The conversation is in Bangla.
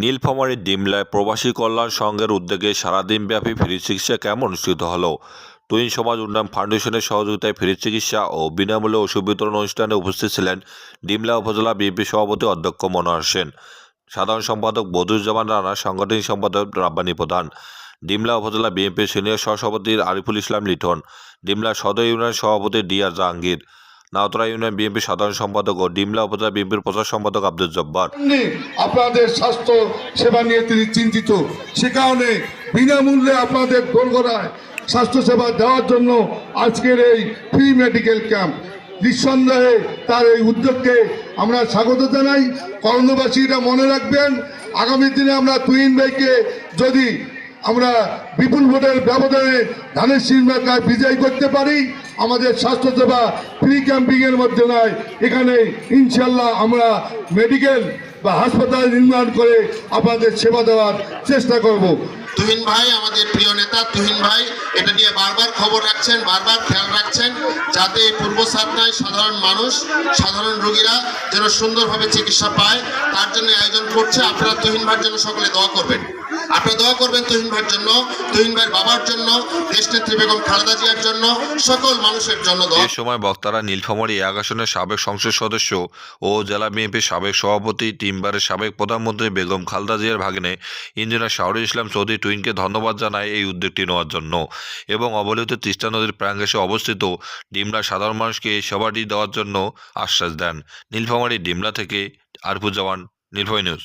নীলফামারীর ডিমলায় প্রবাসী কল্যাণ সংঘের উদ্যোগে সারাদিনব্যাপী ফ্রি চিকিৎসা ক্যাম্প অনুষ্ঠিত হলো। টুইন সমাজ উন্নয়ন ফাউন্ডেশনের সহযোগিতায় ফ্রি চিকিৎসা ও বিনামূল্যে ওষুধ বিতরণ অনুষ্ঠানে উপস্থিত ছিলেন ডিমলা উপজেলা বিএনপি সভাপতি অধ্যক্ষ মনোহর সেন। সাধারণ সম্পাদক বদরুজ্জামান রানা, সাংগঠনিক সম্পাদক রাব্বানী প্রধান। ডিমলা উপজেলা বিএনপির সিনিয়র সহসভাপতি আরিফুল ইসলাম লিটন। ডিমলা সদর ইউনিয়ন সভাপতি ডিআর জাহাঙ্গীর। নাওতরা ইউনিয়ন বিএনপির সাধারণ সম্পাদক ও ডিমলা উপজেলা বিএনপির প্রচার সম্পাদক আব্দুল জব্বার। আপনাদের স্বাস্থ্য সেবা নিয়ে তিনি চিন্তিত। সে কারণে বিনামূল্যে আপনাদের দোরগোড়ায় স্বাস্থ্য সেবা দেওয়ার জন্য আজকের এই ফ্রি মেডিকেল ক্যাম্প। নিঃসন্দেহে তার এই উদ্যোগকে আমরা স্বাগত জানাই। করণবাসীরা মনে রাখবেন, আগামী দিনে আমরা তুহিন ভাইকে যদি আমরা বিপুল ভোটের ব্যবধানে ধানের সিনেমাকায় বিজয় করতে পারি। আমাদের স্বাস্থ্যসেবা ফ্রি ক্যাম্পিংয়ের মধ্যে নয় এখানে ইনশাল্লাহ আমরা মেডিকেল বা হাসপাতাল নির্মাণ করে আপনাদের সেবা দেওয়ার চেষ্টা করব। তুহিন ভাই, আমাদের প্রিয় নেতা তুহিন ভাই, এটা নিয়ে বারবার খবর রাখছেন, বারবার খেয়াল রাখছেন, যাতে এই পূর্ব সাতনায় সাধারণ মানুষ, সাধারণ রোগীরা যেন সুন্দরভাবে চিকিৎসা পায়, তার জন্য আয়োজন করছে। আপনারা তুহিন ভাইয়ের জন্য সকলে দোয়া করবেন। আপনারা দোয়া করবেন তুহিন ভাইয়ের জন্য, তুহিন ভাইয়ের বাবার জন্য, দেশনেত্রী বেগম খালেদা জিয়ার জন্য, সকল মানুষের জন্য দোয়া। সময় বক্তারা নীলফামারী এক আসনের সাবেক সংসদ সদস্য ও জেলা বিএনপির সাবেক সভাপতি টিমবারের সাবেক প্রধানমন্ত্রী বেগম খালদা জিয়ার ভাগ্নে ইঞ্জিনিয়ার শাহরুল ইসলাম চৌধুরী টুইনকে ধন্যবাদ জানায় এই উদ্যোগটি নেওয়ার জন্য এবং অবহেলিত তিস্তা নদীর প্রাঙ্গেশে অবস্থিত ডিমলা সাধারণ মানুষকে সেবাটি দেওয়ার জন্য আশ্বাস দেন নীলফামারী, ডিমলা থেকে আরফুজ্জামান নির্ভয় নিউজ.